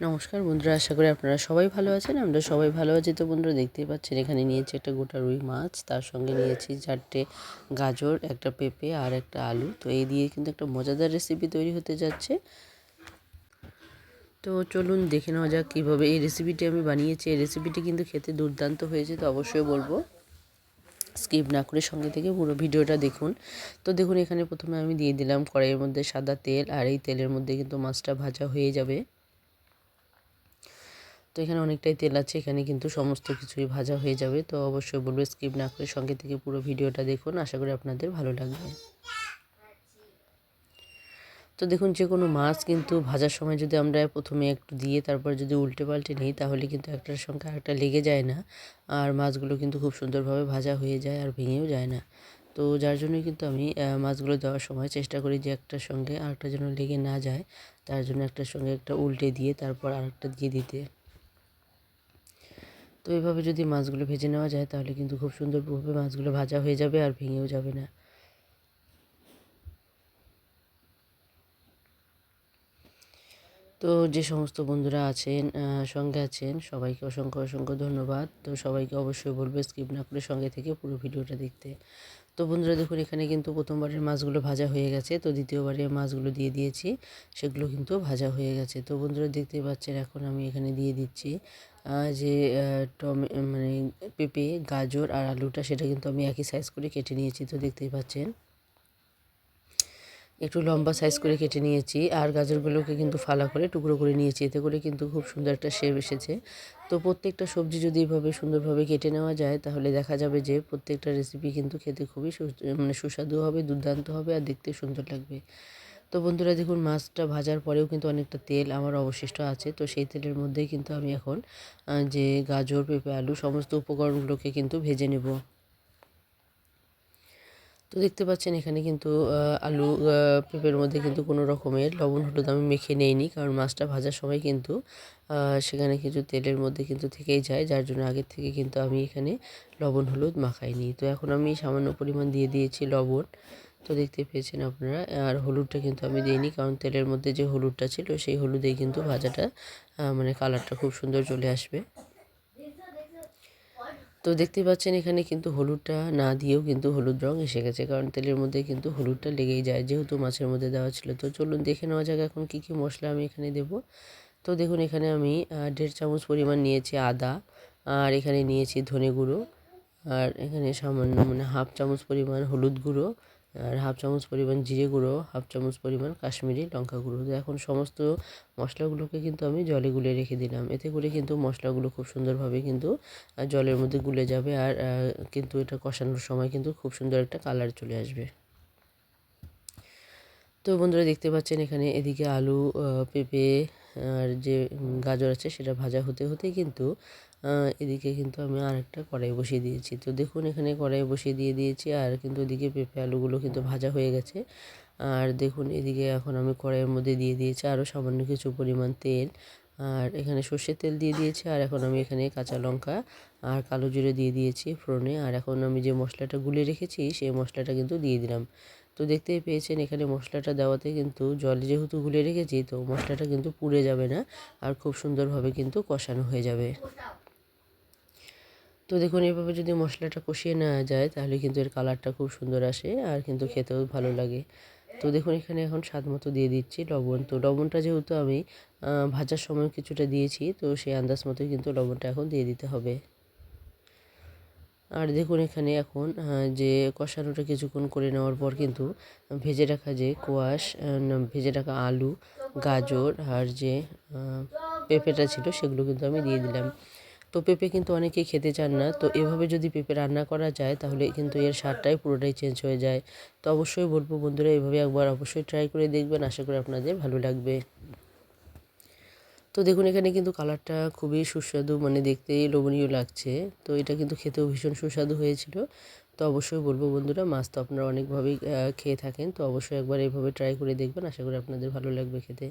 নমস্কার বন্ধুরা, আশা করি আপনারা সবাই ভালো আছেন। আমরা সবাই ভালো আছি তো বন্ধুরা, দেখতেই পাচ্ছেন এখানে নিয়েছি একটা গোটা রুই মাছ। তার সঙ্গে নিয়েছি চারটে গাজর, একটা পেঁপে আর একটা আলু। তো এই দিয়ে কিন্তু একটা মজাদার রেসিপি তৈরি হতে যাচ্ছে। তো চলুন দেখে নেওয়া যাক কীভাবে এই রেসিপিটি আমি বানিয়েছি। এই রেসিপিটি কিন্তু খেতে দুর্দান্ত হয়েছে, তো অবশ্যই বলব। স্কিপ না করে সঙ্গে থেকে পুরো ভিডিওটা দেখুন। তো দেখুন, এখানে প্রথমে আমি দিয়ে দিলাম কড়াইয়ের মধ্যে সাদা তেল, আর এই তেলের মধ্যে কিন্তু মাছটা ভাজা হয়ে যাবে। তো এখানে অনেকটাই তেল আছে, এখানে কিন্তু সমস্ত কিছুই ভাজা হয়ে যাবে। তো অবশ্যই বলব স্কিপ না করে সঙ্গে থেকে পুরো ভিডিওটা দেখুন, আশা করি আপনাদের ভালো লাগবে। তো দেখুন, যে কোনো মাছ কিন্তু ভাজার সময় যদি আমরা প্রথমে একটু দিয়ে তারপর যদি উল্টে পাল্টে নিই, তাহলে কিন্তু একটার সঙ্গে আরেকটা লেগে যায় না। আর মাছগুলো কিন্তু খুব সুন্দরভাবে ভাজা হয়ে যায় আর ভেঙেও যায় না। তো যার জন্য কিন্তু আমি মাছগুলো দেওয়ার সময় চেষ্টা করি যে একটার সঙ্গে আরেকটা যেন লেগে না যায়, তার জন্য একটার সঙ্গে একটা উল্টে দিয়ে তারপর আরেকটা দিয়ে দিতে। তো এইভাবে যদি মাছগুলো ভেজে নেওয়া যায়, তাহলে কিন্তু খুব সুন্দরভাবে মাছগুলো ভাজা হয়ে যাবে আর ভেঙেও যাবে না। তো যে সমস্ত বন্ধুরা আছেন সঙ্গে আছেন, সবাইকে অসংখ্য অসংখ্য ধন্যবাদ। তো সবাইকে অবশ্যই বলবে, স্কিপ না করে সঙ্গে থেকে পুরো ভিডিওটা দেখতে। তো বন্ধুরা, দেখুন, এখানে কিন্তু প্রথমবারের মাছগুলো ভাজা হয়ে গেছে, তো দ্বিতীয়বারে মাছগুলো দিয়ে দিয়েছি, সেগুলো কিন্তু ভাজা হয়ে গেছে। তো বন্ধুরা, দেখতে পাচ্ছেন, এখন আমি এখানে দিয়ে দিচ্ছি যে টমে মানে পেঁপে, গাজর আর আলুটা সেটা কিন্তু আমি একই সাইজ করে কেটে নিয়েছি তো দেখতেই পাচ্ছেন। একটু লম্বা সাইজ করে কেটে নিয়েছি আর গাজরগুলোকে কিন্তু ফালা করে টুকরো করে নিয়েছি। এতে করে কিন্তু খুব সুন্দর একটা শেপ এসেছে। তো প্রত্যেকটা সবজি যদি এভাবে সুন্দরভাবে কেটে নেওয়া যায়, তাহলে দেখা যাবে যে প্রত্যেকটা রেসিপি কিন্তু খেতে খুবই মানে সুস্বাদু হবে, দুর্দান্ত হবে আর দেখতে সুন্দর লাগবে। তো বন্ধুরা দেখুন, মাছটা ভাজার পরেও কিন্তু অনেকটা তেল আমার অবশিষ্ট আছে। তো সেই তেলের মধ্যেই কিন্তু আমি এখন যে গাজর, পেঁপে, আলু সমস্ত উপকরণগুলোকে কিন্তু ভেজে নেব। তো দেখতে পাচ্ছেন এখানে কিন্তু আলু পেঁপের মধ্যে কিন্তু কোনো রকমের লবণ, হলুদ আমি মেখে নেইনি, কারণ মাছটা ভাজার সময় কিন্তু সেখানে কিছু তেলের মধ্যে কিন্তু থেকেই যায়, যার জন্য আগের থেকে কিন্তু আমি এখানে লবণ, হলুদ মাখাইনি। তো এখন আমি সামান্য পরিমাণ দিয়ে দিয়েছি লবণ। তো দেখতে পেয়েছেন আপনারা। আর হলুদটা কিন্তু আমি দিইনি, কারণ তেলের মধ্যে যে হলুদটা ছিল, সেই হলুদেই কিন্তু ভাজাটা মানে কালারটা খুব সুন্দর চলে আসবে। তো দেখতে পাচ্ছেন এখানে কিন্তু হলুদটা না দিয়েও কিন্তু হলুদ রং এসে গেছে, কারণ তেলের মধ্যে কিন্তু হলুদটা লেগেই যায়, যেহেতু মাছের মধ্যে দেওয়া ছিল। তো চলুন দেখে নেওয়া যাক এখন কী কী মশলা আমি এখানে দেব। তো দেখুন, এখানে আমি দেড় চামচ পরিমাণ নিয়েছি আদা, আর এখানে নিয়েছি ধনে গুঁড়ো, আর এখানে সামান্য মানে হাফ চামচ পরিমাণ হলুদ গুঁড়ো আর হাফ চামচ পরিমাণ জিরে গুঁড়ো, হাফ চামচ পরিমাণ কাশ্মীরি লঙ্কা গুঁড়ো। তো এখন সমস্ত মশলাগুলোকে কিন্তু আমি জলে গুলে রেখে দিলাম। এতে করে কিন্তু মশলাগুলো খুব সুন্দরভাবে কিন্তু জলের মধ্যে গুলে যাবে আর কিন্তু এটা কষানোর সময় কিন্তু খুব সুন্দর একটা কালার চলে আসবে। তো বন্ধুরা দেখতে পাচ্ছেন এখানে এদিকে আলু পেঁপে আর যে গাজর আছে সেটা ভাজা হতে হতে কিন্তু এদিকে কিন্তু আমি আরেকটা কড়াই বসিয়ে দিয়েছি। তো দেখুন, এখানে কড়াই বসিয়ে দিয়ে দিয়েছি আর কিন্তু এদিকে পেঁপে আলুগুলো কিন্তু ভাজা হয়ে গেছে। আর দেখুন, এদিকে এখন আমি কড়াইয়ের মধ্যে দিয়ে দিয়েছি আরও সামান্য কিছু পরিমাণ তেল। আর এখানে সর্ষের তেল দিয়ে দিয়েছি আর এখন আমি এখানে কাঁচা লঙ্কা আর কালো জিরে দিয়ে দিয়েছি ফোড়নে। আর এখন আমি যে মশলাটা গুলে রেখেছি, সেই মশলাটা কিন্তু দিয়ে দিলাম। তো দেখতেই পেয়েছেন, এখানে মশলাটা দেওয়াতে কিন্তু জল যেহেতু গুলে রেখেছি, তো মশলাটা কিন্তু পুড়ে যাবে না আর খুব সুন্দরভাবে কিন্তু কষানো হয়ে যাবে। তো দেখুন, এভাবে যদি মশলাটা কষিয়ে নেওয়া যায়, তাহলে কিন্তু এর কালারটা খুব সুন্দর আসে আর কিন্তু খেতেও ভালো লাগে। তো দেখুন, এখানে এখন স্বাদ মতো দিয়ে দিচ্ছি লবণ। তো লবণটা যেহেতু আমি ভাজার সময় কিছুটা দিয়েছি, তো সেই আন্দাজ মতোই কিন্তু লবণটা এখন দিয়ে দিতে হবে। আর দেখুন, এখানে এখন যে কষানোটা কিছুক্ষণ করে নেওয়ার পর কিন্তু ভেজে রাখা যে কোয়াশ ভেজে রাখা আলু, গাজর আর যে পেঁপেটা ছিল, সেগুলো কিন্তু আমি দিয়ে দিলাম। তো পেঁপে কিন্তু অনেকেই খেতে চান না। তো এভাবে যদি পেঁপে রান্না করা যায়, তাহলে কিন্তু এর স্বাদটাই পুরোটাই চেঞ্জ হয়ে যায়। তো অবশ্যই বলব বন্ধুরা, এভাবে একবার অবশ্যই ট্রাই করে দেখবেন। আশা করি আপনাদের ভালো লাগবে। তো দেখুন, এখানে কিন্তু কালারটা খুবই সুস্বাদু মানে দেখতেই লোভনীয় লাগছে। তো এটা কিন্তু খেতেও ভীষণ সুস্বাদু হয়েছিল। তো অবশ্যই বলব বন্ধুরা, মাছ তো আপনারা অনেকভাবেই খেয়ে থাকেন। তো অবশ্যই একবার এইভাবে ট্রাই করে দেখবেন। আশা করি আপনাদের ভালো লাগবে খেতে।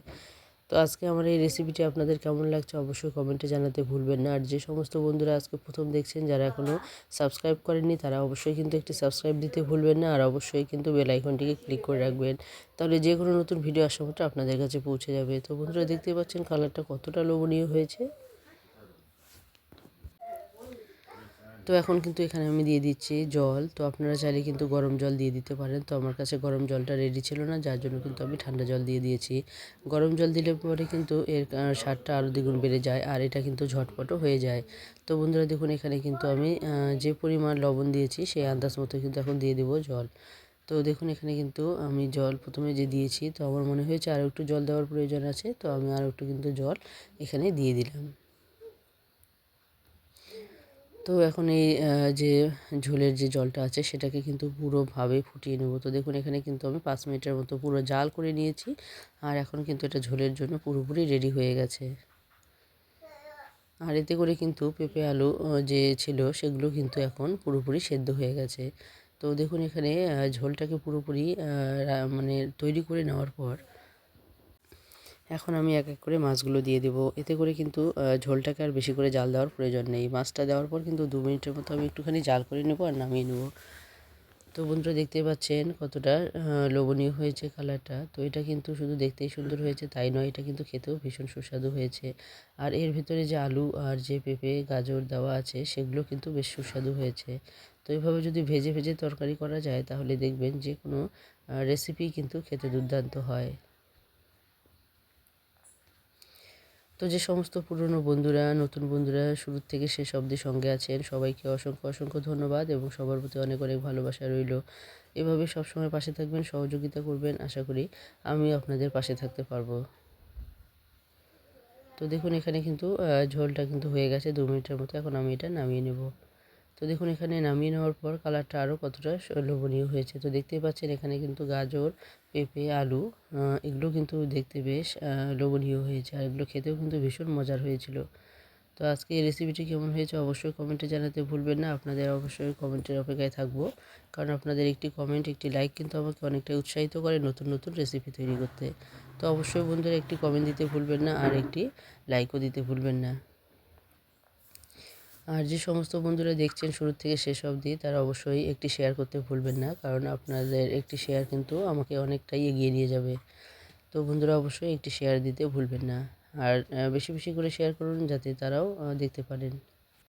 তো আজকে আমার এই রেসিপিটি আপনাদের কেমন লাগছে অবশ্যই কমেন্টে জানাতে ভুলবেন না। আর যে সমস্ত বন্ধুরা আজকে প্রথম দেখছেন, যারা এখনও সাবস্ক্রাইব করেননি, তারা অবশ্যই কিন্তু একটি সাবস্ক্রাইব দিতে ভুলবেন না আর অবশ্যই কিন্তু বেল আইকনটিকে ক্লিক করে রাখবেন। তাহলে যে কোনো নতুন ভিডিও আসা আপনাদের কাছে পৌঁছে যাবে। তো বন্ধুরা দেখতে পাচ্ছেন কালারটা কতটা লোভনীয় হয়েছে। তো এখন কিন্তু এখানে আমি দিয়ে দিচ্ছি জল। তো আপনারা চাইলে কিন্তু গরম জল দিয়ে দিতে পারেন। তো আমার কাছে গরম জলটা রেডি ছিল না, যার জন্য কিন্তু আমি ঠান্ডা জল দিয়ে দিয়েছি। গরম জল দিলে পরে কিন্তু এর স্বাদটা আরও দ্বিগুণ বেড়ে যায় আর এটা কিন্তু ঝটপটও হয়ে যায়। তো বন্ধুরা দেখুন, এখানে কিন্তু আমি যে পরিমাণ লবণ দিয়েছি সেই আন্দাজ মতো কিন্তু এখন দিয়ে দেবো জল। তো দেখুন, এখানে কিন্তু আমি জল প্রথমে যে দিয়েছি, তো আমার মনে হয়েছে আরও একটু জল দেওয়ার প্রয়োজন আছে। তো আমি আরও একটু কিন্তু জল এখানে দিয়ে দিলাম। তো এখন এই যে ঝোলের যে জলটা আছে সেটাকে কিন্তু পুরোভাবে ফুটিয়ে নেব। তো দেখুন এখানে কিন্তু আমি পাঁচ মিনিটের মতো পুরো জাল করে নিয়েছি আর এখন কিন্তু এটা ঝোলের জন্য পুরোপুরি রেডি হয়ে গেছে। আর এতে করে কিন্তু পেঁপে, আলু যে ছিল সেগুলো কিন্তু এখন পুরোপুরি সেদ্ধ হয়ে গেছে। তো দেখুন এখানে ঝোলটাকে পুরোপুরি মানে তৈরি করে নেওয়ার পর এখন আমি এক এক করে মাছগুলো দিয়ে দেবো। এতে করে কিন্তু ঝোলটাকে আর বেশি করে জাল দেওয়ার প্রয়োজন নেই। মাছটা দেওয়ার পর কিন্তু দু মিনিটের মতো আমি একটুখানি জাল করে নেব আর নামিয়ে নেব। তো বন্ধুরা দেখতে পাচ্ছেন কতটা লোভনীয় হয়েছে কালারটা। তো এটা কিন্তু শুধু দেখতেই সুন্দর হয়েছে, তাই নয়, এটা কিন্তু খেতেও ভীষণ সুস্বাদু হয়েছে। আর এর ভিতরে যে আলু আর যে পেঁপে, গাজর দেওয়া আছে, সেগুলো কিন্তু বেশ সুস্বাদু হয়েছে। তো এইভাবে যদি ভেজে ভেজে তরকারি করা যায়, তাহলে দেখবেন যে কোনো রেসিপি কিন্তু খেতে দুর্দান্ত হয়। তো যে সমস্ত পুরনো বন্ধুরা, নতুন বন্ধুরা শুরু থেকে শেষ অবধি সঙ্গে আছেন, সবাইকে অসংখ্য অসংখ্য ধন্যবাদ এবং সবার প্রতি অনেক অনেক ভালোবাসা রইল। এভাবে সবসময় পাশে থাকবেন, সহযোগিতা করবেন, আশা করি আমি আপনাদের পাশে থাকতে পারব। তো দেখুন, এখানে কিন্তু ঝোলটা কিন্তু হয়ে গেছে, দু মিনিটের মতো। এখন আমি এটা নামিয়ে নেব। তো দেখুন, এখানে নামিয়ে নেওয়ার পর কালারটা আরও কতটা লোভনীয় হয়েছে। তো দেখতেই পাচ্ছেন, এখানে কিন্তু গাজর, পেঁপে, আলু এগুলো কিন্তু দেখতে বেশ লোভনীয় হয়েছে আর এগুলো খেতেও কিন্তু ভীষণ মজার হয়েছিল। তো আজকে এই রেসিপিটি কেমন হয়েছে অবশ্যই কমেন্টে জানাতে ভুলবেন না। আপনাদের অবশ্যই কমেন্টের অপেক্ষায় থাকব। কারণ আপনাদের একটি কমেন্ট, একটি লাইক কিন্তু আমাকে অনেকটা উৎসাহিত করে নতুন নতুন রেসিপি তৈরি করতে। তো অবশ্যই বন্ধুরা, একটি কমেন্ট দিতে ভুলবেন না আর একটি লাইকও দিতে ভুলবেন না। আর যে সমস্ত বন্ধুরা দেখছেন শুরু থেকে শেষ অবধি, তারা অবশ্যই একটি শেয়ার করতে ভুলবেন না, কারণ আপনাদের একটি শেয়ার কিন্তু আমাকে অনেকটাই এগিয়ে নিয়ে যাবে। তো বন্ধুরা অবশ্যই একটি শেয়ার দিতে ভুলবেন না। আর বেশি বেশি করে শেয়ার করুন যাতে তারাও দেখতে পারেন।